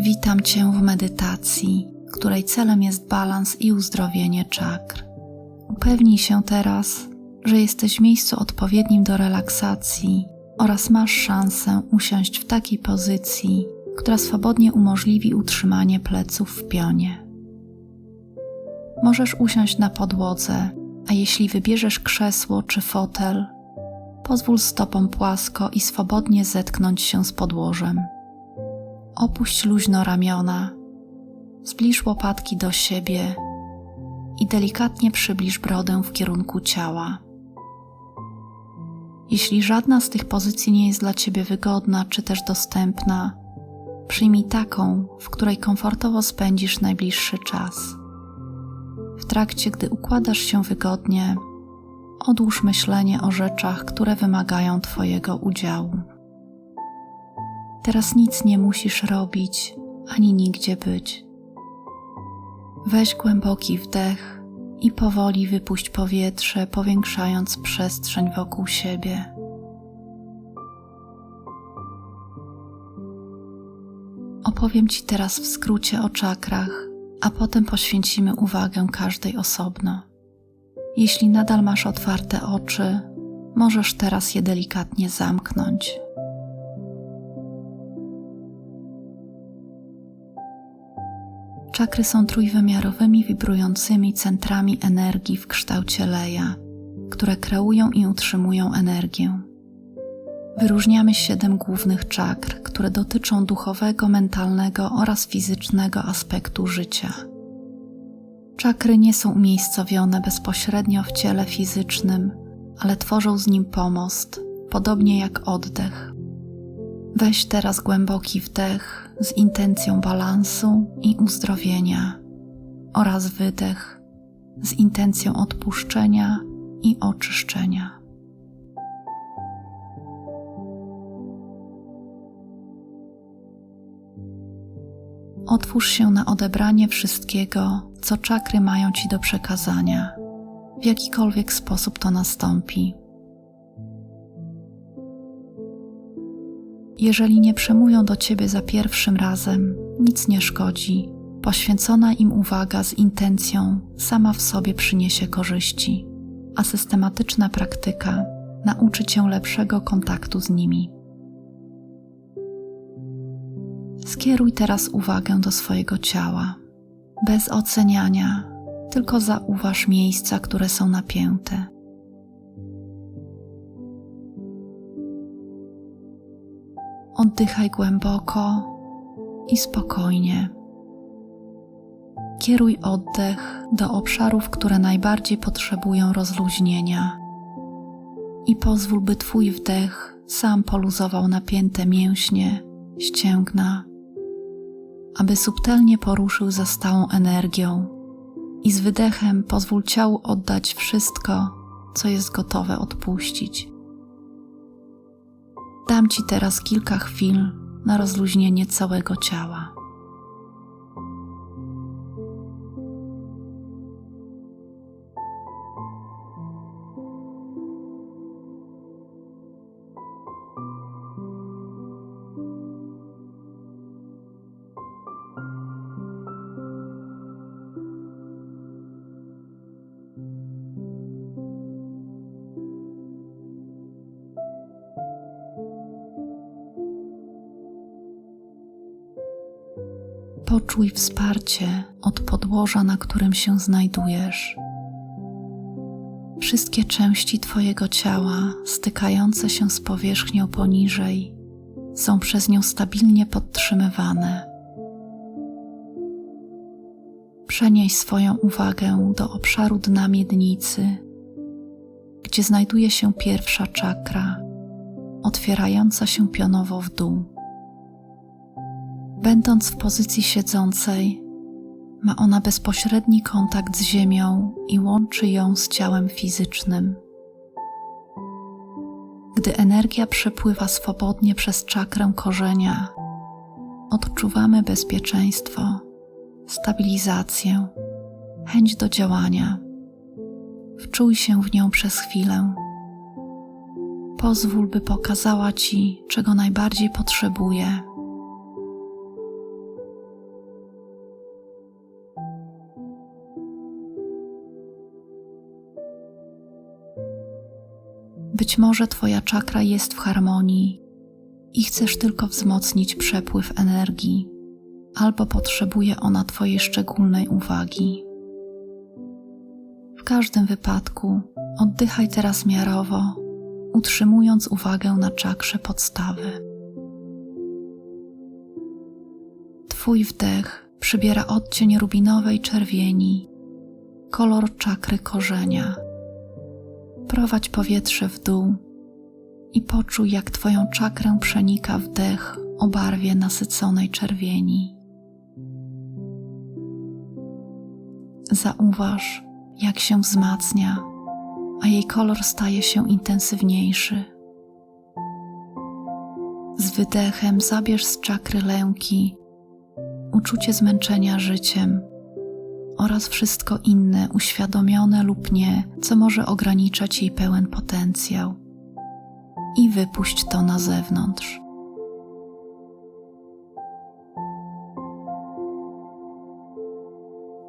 Witam Cię w medytacji, której celem jest balans i uzdrowienie czakr. Upewnij się teraz, że jesteś w miejscu odpowiednim do relaksacji oraz masz szansę usiąść w takiej pozycji, która swobodnie umożliwi utrzymanie pleców w pionie. Możesz usiąść na podłodze, a jeśli wybierzesz krzesło czy fotel, pozwól stopom płasko i swobodnie zetknąć się z podłożem. Opuść luźno ramiona, zbliż łopatki do siebie i delikatnie przybliż brodę w kierunku ciała. Jeśli żadna z tych pozycji nie jest dla Ciebie wygodna czy też dostępna, przyjmij taką, w której komfortowo spędzisz najbliższy czas. W trakcie, gdy układasz się wygodnie, odłóż myślenie o rzeczach, które wymagają Twojego udziału. Teraz nic nie musisz robić ani nigdzie być. Weź głęboki wdech i powoli wypuść powietrze, powiększając przestrzeń wokół siebie. Opowiem Ci teraz w skrócie o czakrach, a potem poświęcimy uwagę każdej osobno. Jeśli nadal masz otwarte oczy, możesz teraz je delikatnie zamknąć. Czakry są trójwymiarowymi, wibrującymi centrami energii w kształcie leja, które kreują i utrzymują energię. Wyróżniamy siedem głównych czakr, które dotyczą duchowego, mentalnego oraz fizycznego aspektu życia. Czakry nie są umiejscowione bezpośrednio w ciele fizycznym, ale tworzą z nim pomost, podobnie jak oddech. Weź teraz głęboki wdech z intencją balansu i uzdrowienia oraz wydech z intencją odpuszczenia i oczyszczenia. Otwórz się na odebranie wszystkiego, co czakry mają ci do przekazania, w jakikolwiek sposób to nastąpi. Jeżeli nie przemówią do ciebie za pierwszym razem, nic nie szkodzi. Poświęcona im uwaga z intencją sama w sobie przyniesie korzyści, a systematyczna praktyka nauczy cię lepszego kontaktu z nimi. Skieruj teraz uwagę do swojego ciała, bez oceniania, tylko zauważ miejsca, które są napięte. Oddychaj głęboko i spokojnie. Kieruj oddech do obszarów, które najbardziej potrzebują rozluźnienia i pozwól, by Twój wdech sam poluzował napięte mięśnie, ścięgna, aby subtelnie poruszył za stałą energią i z wydechem pozwól ciału oddać wszystko, co jest gotowe odpuścić. Dam Ci teraz kilka chwil na rozluźnienie całego ciała. Poczuj wsparcie od podłoża, na którym się znajdujesz. Wszystkie części Twojego ciała stykające się z powierzchnią poniżej są przez nią stabilnie podtrzymywane. Przenieś swoją uwagę do obszaru dna miednicy, gdzie znajduje się pierwsza czakra, otwierająca się pionowo w dół. Będąc w pozycji siedzącej, ma ona bezpośredni kontakt z ziemią i łączy ją z ciałem fizycznym. Gdy energia przepływa swobodnie przez czakrę korzenia, odczuwamy bezpieczeństwo, stabilizację, chęć do działania. Wczuj się w nią przez chwilę. Pozwól, by pokazała ci, czego najbardziej potrzebuje Być może Twoja czakra jest w harmonii i chcesz tylko wzmocnić przepływ energii, albo potrzebuje ona Twojej szczególnej uwagi. W każdym wypadku oddychaj teraz miarowo, utrzymując uwagę na czakrze podstawy. Twój wdech przybiera odcień rubinowej czerwieni, kolor czakry korzenia. Prowadź powietrze w dół i poczuj, jak Twoją czakrę przenika wdech o barwie nasyconej czerwieni. Zauważ, jak się wzmacnia, a jej kolor staje się intensywniejszy. Z wydechem zabierz z czakry lęki, uczucie zmęczenia życiem oraz wszystko inne, uświadomione lub nie, co może ograniczać jej pełen potencjał. I wypuść to na zewnątrz.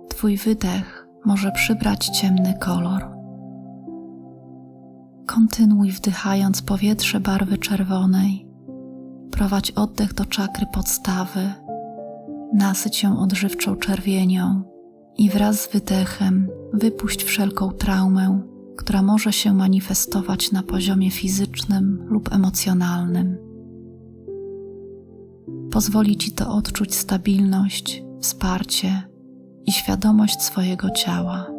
Twój wydech może przybrać ciemny kolor. Kontynuuj wdychając powietrze barwy czerwonej. Prowadź oddech do czakry podstawy. Nasyć ją odżywczą czerwienią i wraz z wydechem wypuść wszelką traumę, która może się manifestować na poziomie fizycznym lub emocjonalnym. Pozwoli ci to odczuć stabilność, wsparcie i świadomość swojego ciała.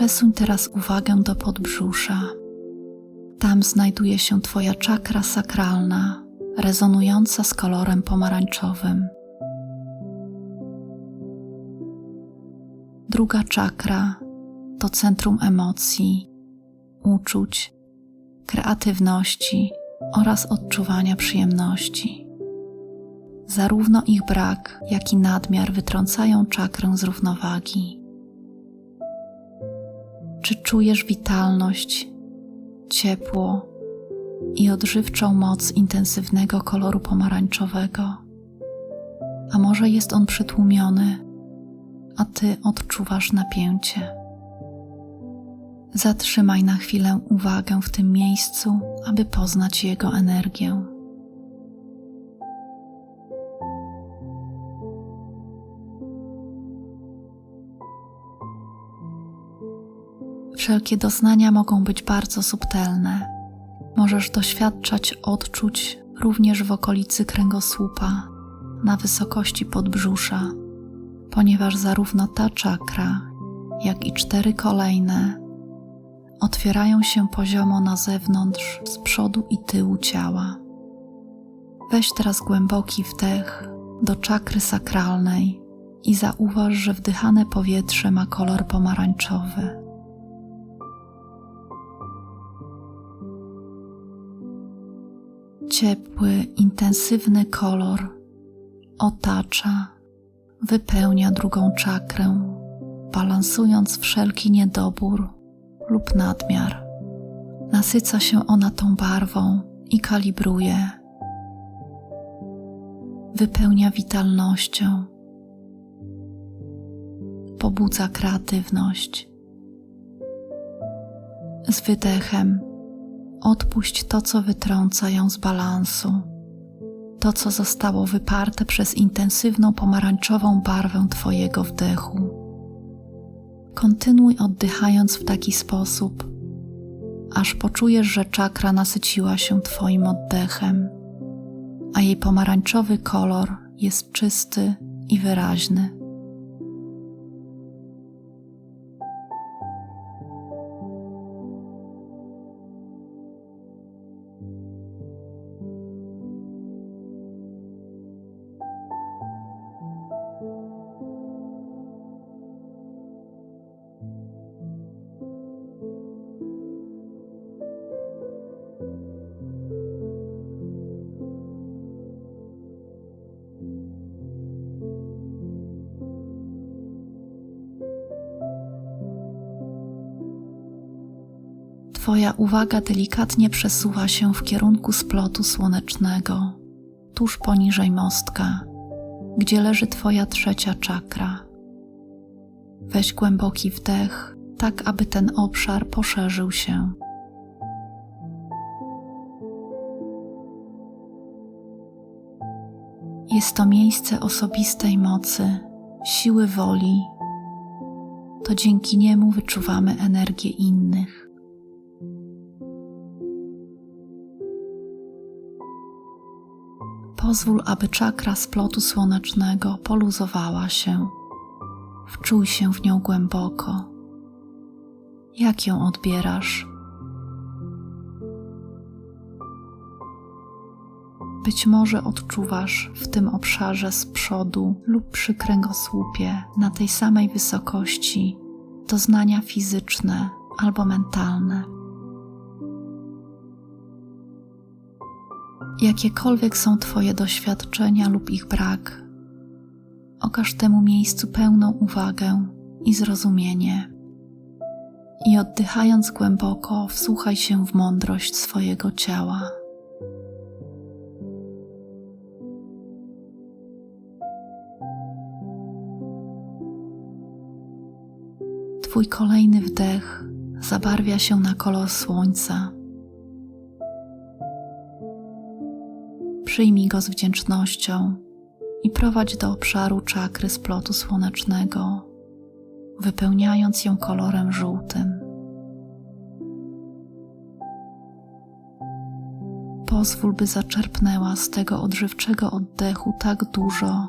Przesuń teraz uwagę do podbrzusza. Tam znajduje się Twoja czakra sakralna, rezonująca z kolorem pomarańczowym. Druga czakra to centrum emocji, uczuć, kreatywności oraz odczuwania przyjemności. Zarówno ich brak, jak i nadmiar wytrącają czakrę z równowagi. Czy czujesz witalność, ciepło i odżywczą moc intensywnego koloru pomarańczowego? A może jest on przytłumiony, a ty odczuwasz napięcie? Zatrzymaj na chwilę uwagę w tym miejscu, aby poznać jego energię. Wszelkie doznania mogą być bardzo subtelne. Możesz doświadczać odczuć również w okolicy kręgosłupa, na wysokości podbrzusza, ponieważ zarówno ta czakra, jak i cztery kolejne otwierają się poziomo na zewnątrz, z przodu i tyłu ciała. Weź teraz głęboki wdech do czakry sakralnej i zauważ, że wdychane powietrze ma kolor pomarańczowy. Ciepły, intensywny kolor otacza, wypełnia drugą czakrę, balansując wszelki niedobór lub nadmiar. Nasyca się ona tą barwą i kalibruje. Wypełnia witalnością, pobudza kreatywność. Z wydechem Odpuść to, co wytrąca ją z balansu, to, co zostało wyparte przez intensywną pomarańczową barwę Twojego wdechu. Kontynuuj oddychając w taki sposób, aż poczujesz, że czakra nasyciła się Twoim oddechem, a jej pomarańczowy kolor jest czysty i wyraźny. Twoja uwaga delikatnie przesuwa się w kierunku splotu słonecznego, tuż poniżej mostka, gdzie leży Twoja trzecia czakra. Weź głęboki wdech, tak aby ten obszar poszerzył się. Jest to miejsce osobistej mocy, siły woli. To dzięki niemu wyczuwamy energię innych. Pozwól, aby czakra splotu słonecznego poluzowała się. Wczuj się w nią głęboko. Jak ją odbierasz? Być może odczuwasz w tym obszarze z przodu lub przy kręgosłupie na tej samej wysokości doznania fizyczne albo mentalne. Jakiekolwiek są Twoje doświadczenia lub ich brak, okaż temu miejscu pełną uwagę i zrozumienie. I oddychając głęboko, wsłuchaj się w mądrość swojego ciała. Twój kolejny wdech zabarwia się na kolor słońca. Przyjmij go z wdzięcznością i prowadź do obszaru czakry splotu słonecznego, wypełniając ją kolorem żółtym. Pozwól, by zaczerpnęła z tego odżywczego oddechu tak dużo,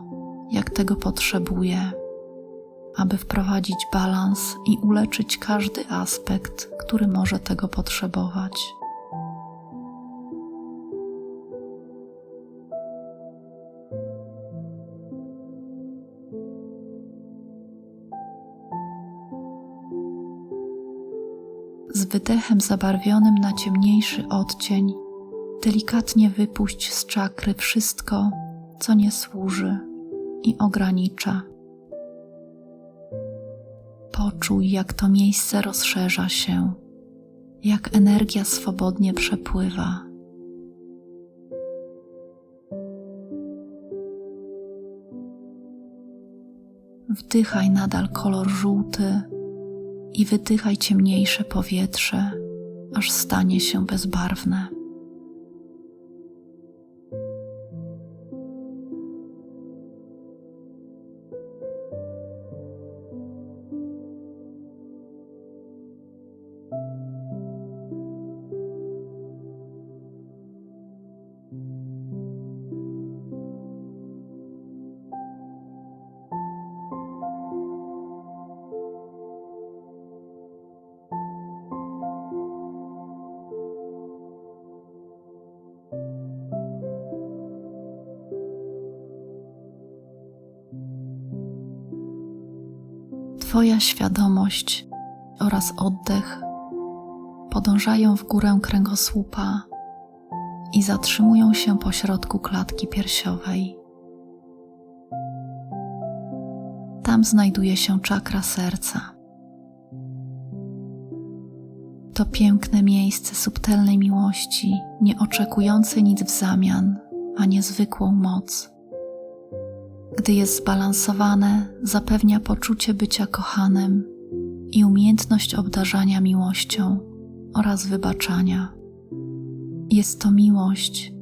jak tego potrzebuje aby wprowadzić balans i uleczyć każdy aspekt, który może tego potrzebować. Wydechem zabarwionym na ciemniejszy odcień, delikatnie wypuść z czakry wszystko, co nie służy i ogranicza. Poczuj, jak to miejsce rozszerza się, jak energia swobodnie przepływa. Wdychaj nadal kolor żółty i wydychaj ciemniejsze powietrze, aż stanie się bezbarwne. Twoja świadomość oraz oddech podążają w górę kręgosłupa i zatrzymują się pośrodku klatki piersiowej. Tam znajduje się czakra serca. To piękne miejsce subtelnej miłości, nie oczekujące nic w zamian, a niezwykłą moc. Gdy jest zbalansowane, zapewnia poczucie bycia kochanym i umiejętność obdarzania miłością oraz wybaczania. Jest to miłość,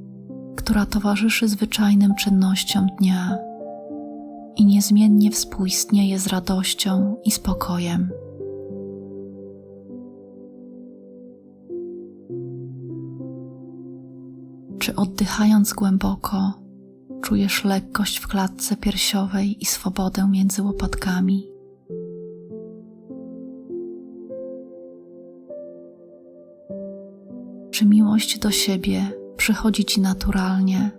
która towarzyszy zwyczajnym czynnościom dnia i niezmiennie współistnieje z radością i spokojem. Czy oddychając głęboko, czujesz lekkość w klatce piersiowej i swobodę między łopatkami? Czy miłość do siebie przychodzi ci naturalnie?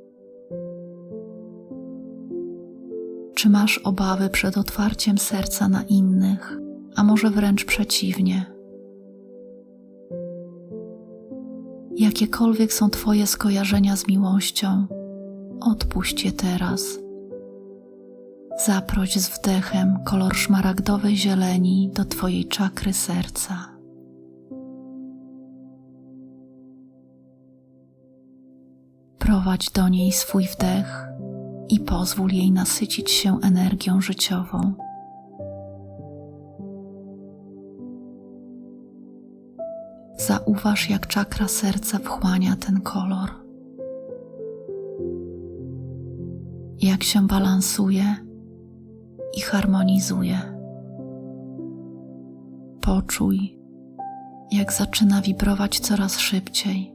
Czy masz obawy przed otwarciem serca na innych, a może wręcz przeciwnie? Jakiekolwiek są Twoje skojarzenia z miłością, odpuść je teraz. Zaproś z wdechem kolor szmaragdowej zieleni do Twojej czakry serca. Prowadź do niej swój wdech i pozwól jej nasycić się energią życiową. Zauważ, jak czakra serca wchłania ten kolor. Jak się balansuje i harmonizuje. Poczuj, jak zaczyna wibrować coraz szybciej.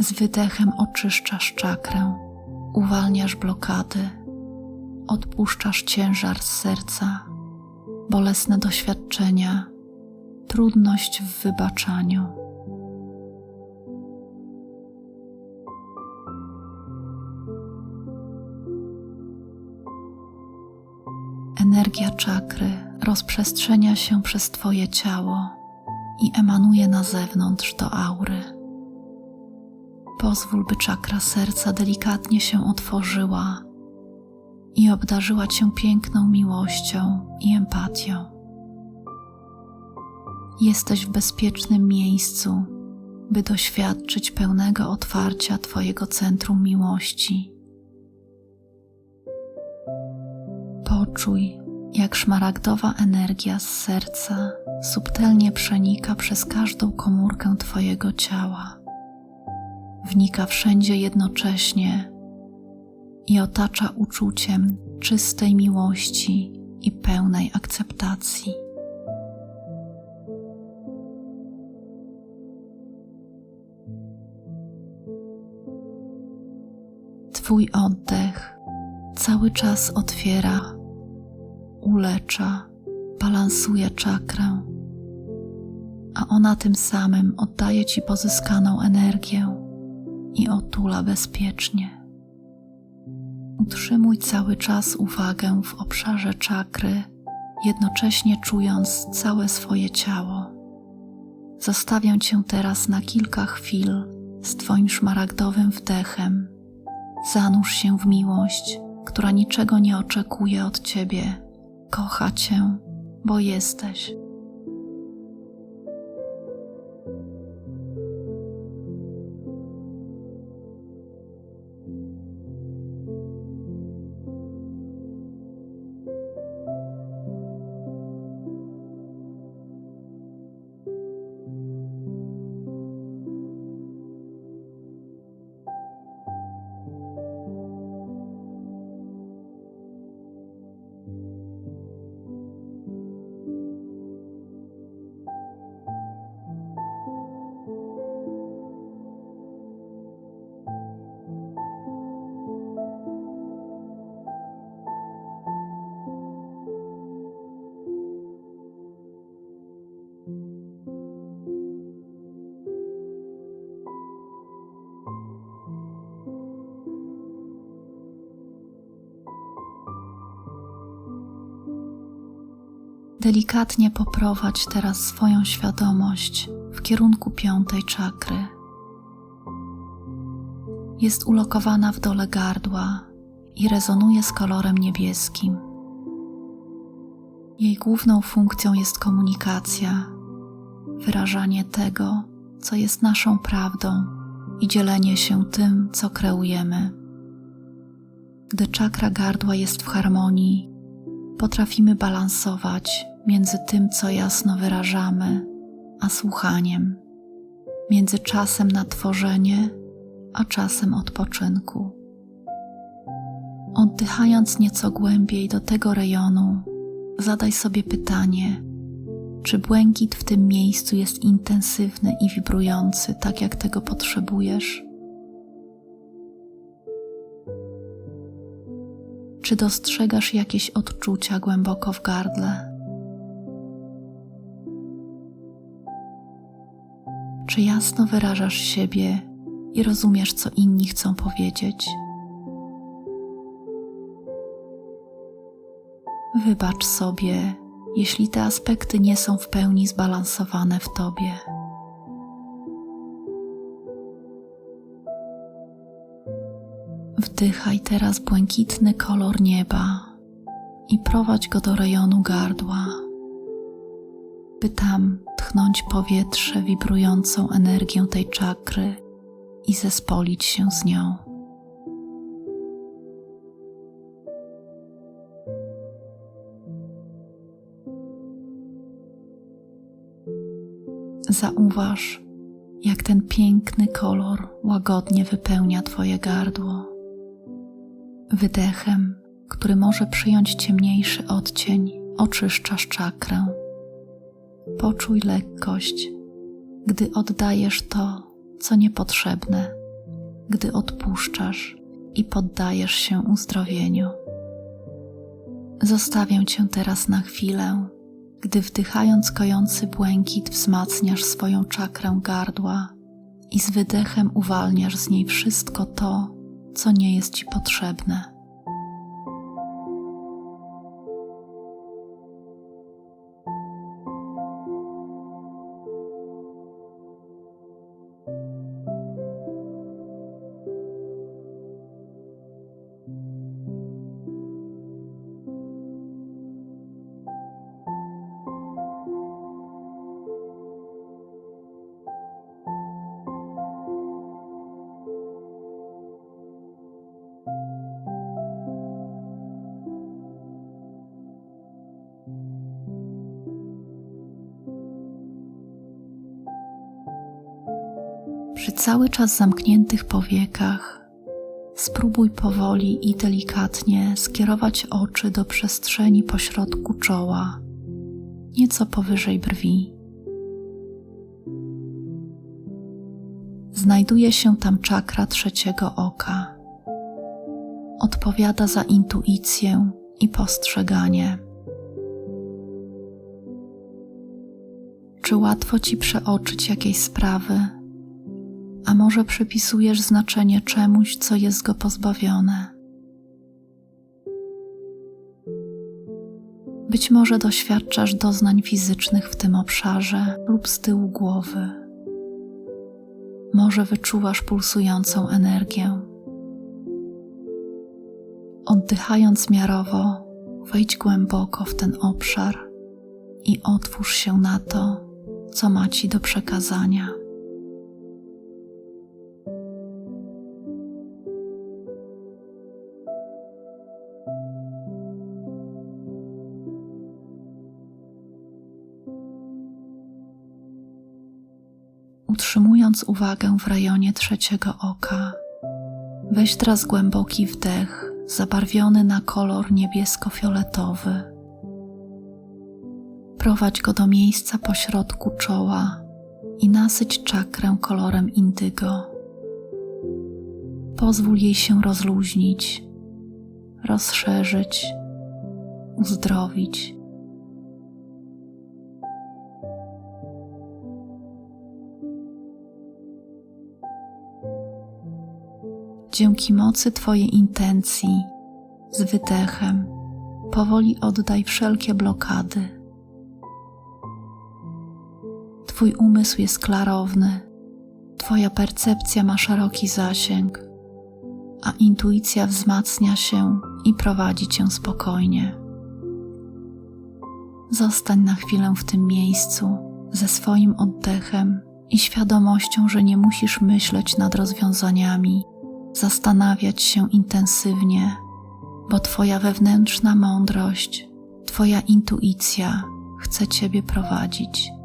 Z wydechem oczyszczasz czakrę, uwalniasz blokady, odpuszczasz ciężar z serca, bolesne doświadczenia, trudność w wybaczaniu. Energia czakry rozprzestrzenia się przez Twoje ciało i emanuje na zewnątrz do aury. Pozwól, by czakra serca delikatnie się otworzyła i obdarzyła Cię piękną miłością i empatią. Jesteś w bezpiecznym miejscu, by doświadczyć pełnego otwarcia Twojego centrum miłości. Poczuj, jak szmaragdowa energia z serca subtelnie przenika przez każdą komórkę Twojego ciała. Wnika wszędzie jednocześnie i otacza uczuciem czystej miłości i pełnej akceptacji. Twój oddech cały czas otwiera, ulecza, balansuje czakrę, a ona tym samym oddaje Ci pozyskaną energię i otula bezpiecznie. Utrzymuj cały czas uwagę w obszarze czakry, jednocześnie czując całe swoje ciało. Zostawię Cię teraz na kilka chwil z Twoim szmaragdowym wdechem. Zanurz się w miłość, która niczego nie oczekuje od Ciebie. Kocha Cię, bo jesteś. Delikatnie poprowadź teraz swoją świadomość w kierunku piątej czakry. Jest ulokowana w dole gardła i rezonuje z kolorem niebieskim. Jej główną funkcją jest komunikacja, wyrażanie tego, co jest naszą prawdą i dzielenie się tym, co kreujemy. Gdy czakra gardła jest w harmonii, potrafimy balansować między tym, co jasno wyrażamy, a słuchaniem, między czasem na tworzenie, a czasem odpoczynku. Oddychając nieco głębiej do tego rejonu, zadaj sobie pytanie, czy błękit w tym miejscu jest intensywny i wibrujący, tak jak tego potrzebujesz? Czy dostrzegasz jakieś odczucia głęboko w gardle? Czy jasno wyrażasz siebie i rozumiesz, co inni chcą powiedzieć? Wybacz sobie, jeśli te aspekty nie są w pełni zbalansowane w tobie. Wdychaj teraz błękitny kolor nieba i prowadź go do rejonu gardła, by tam wdechnąć powietrze wibrującą energię tej czakry i zespolić się z nią. Zauważ, jak ten piękny kolor łagodnie wypełnia Twoje gardło. Wydechem, który może przyjąć ciemniejszy odcień, oczyszczasz czakrę. Poczuj lekkość, gdy oddajesz to, co niepotrzebne, gdy odpuszczasz i poddajesz się uzdrowieniu. Zostawię Cię teraz na chwilę, gdy wdychając kojący błękit wzmacniasz swoją czakrę gardła i z wydechem uwalniasz z niej wszystko to, co nie jest Ci potrzebne. Cały czas zamkniętych powiekach spróbuj powoli i delikatnie skierować oczy do przestrzeni pośrodku czoła, nieco powyżej brwi. Znajduje się tam czakra trzeciego oka. Odpowiada za intuicję i postrzeganie. Czy łatwo ci przeoczyć jakieś sprawy? A może przypisujesz znaczenie czemuś, co jest go pozbawione. Być może doświadczasz doznań fizycznych w tym obszarze lub z tyłu głowy. Może wyczuwasz pulsującą energię. Oddychając miarowo, wejdź głęboko w ten obszar i otwórz się na to, co ma ci do przekazania. Utrzymując uwagę w rejonie trzeciego oka. Weź teraz głęboki wdech, zabarwiony na kolor niebiesko-fioletowy. Prowadź go do miejsca pośrodku czoła i nasyć czakrę kolorem indygo. Pozwól jej się rozluźnić, rozszerzyć, uzdrowić. Dzięki mocy Twojej intencji, z wydechem, powoli oddaj wszelkie blokady. Twój umysł jest klarowny, Twoja percepcja ma szeroki zasięg, a intuicja wzmacnia się i prowadzi Cię spokojnie. Zostań na chwilę w tym miejscu ze swoim oddechem i świadomością, że nie musisz myśleć nad rozwiązaniami zastanawiać się intensywnie, bo Twoja wewnętrzna mądrość, Twoja intuicja chce Ciebie prowadzić.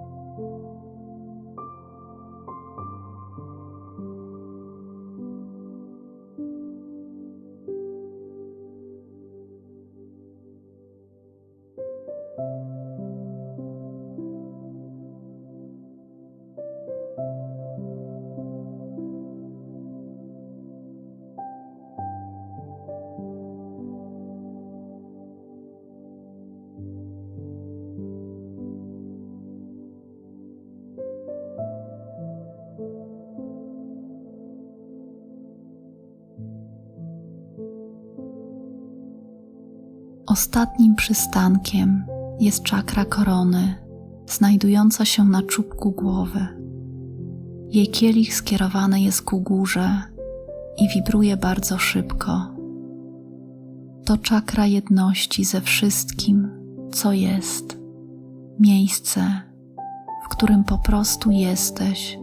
Ostatnim przystankiem jest czakra korony, znajdująca się na czubku głowy. Jej kielich skierowany jest ku górze i wibruje bardzo szybko. To czakra jedności ze wszystkim, co jest, miejsce, w którym po prostu jesteś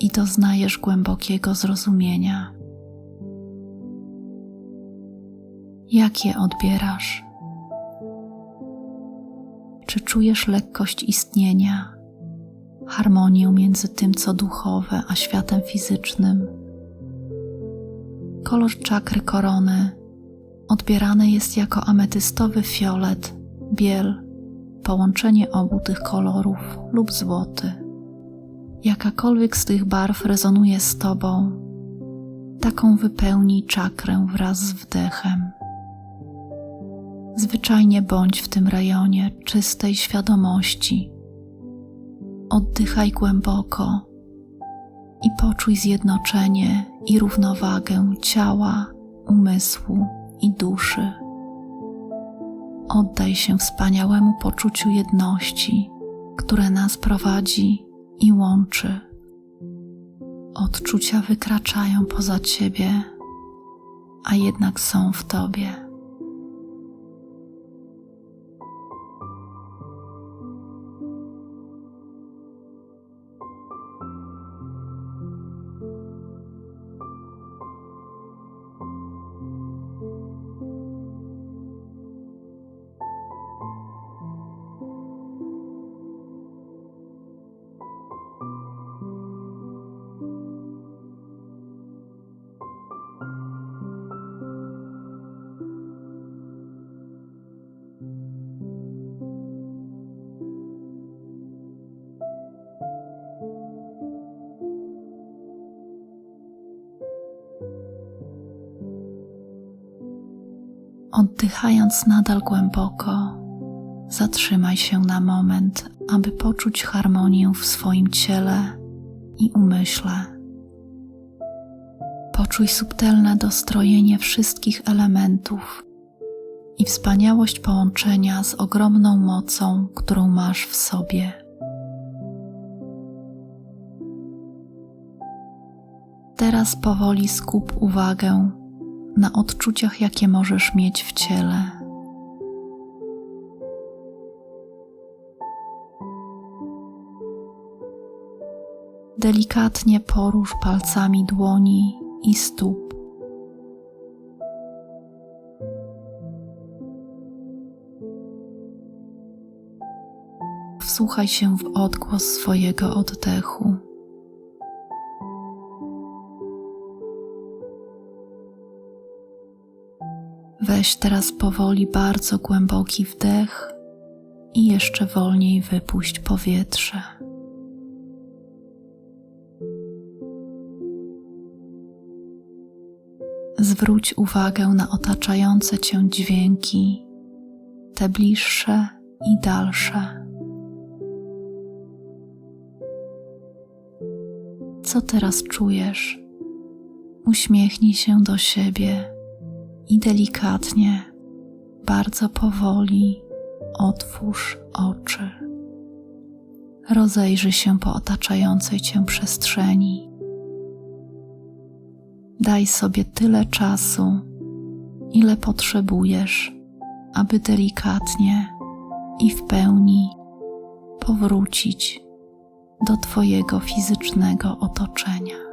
i doznajesz głębokiego zrozumienia. Jak je odbierasz? Czy czujesz lekkość istnienia, harmonię między tym, co duchowe, a światem fizycznym? Kolor czakry korony odbierany jest jako ametystowy fiolet, biel, połączenie obu tych kolorów lub złoty. Jakakolwiek z tych barw rezonuje z Tobą, taką wypełnij czakrę wraz z wdechem. Zwyczajnie bądź w tym rejonie czystej świadomości. Oddychaj głęboko i poczuj zjednoczenie i równowagę ciała, umysłu i duszy. Oddaj się wspaniałemu poczuciu jedności, które nas prowadzi i łączy. Odczucia wykraczają poza ciebie, a jednak są w tobie. Oddychając nadal głęboko, zatrzymaj się na moment, aby poczuć harmonię w swoim ciele i umyśle. Poczuj subtelne dostrojenie wszystkich elementów i wspaniałość połączenia z ogromną mocą, którą masz w sobie. Teraz powoli skup uwagę na odczuciach, jakie możesz mieć w ciele. Delikatnie porusz palcami dłoni i stóp. Wsłuchaj się w odgłos swojego oddechu. Weź teraz powoli bardzo głęboki wdech i jeszcze wolniej wypuść powietrze. Zwróć uwagę na otaczające cię dźwięki, te bliższe i dalsze. Co teraz czujesz? Uśmiechnij się do siebie i delikatnie, bardzo powoli otwórz oczy. Rozejrzyj się po otaczającej cię przestrzeni. Daj sobie tyle czasu, ile potrzebujesz, aby delikatnie i w pełni powrócić do Twojego fizycznego otoczenia.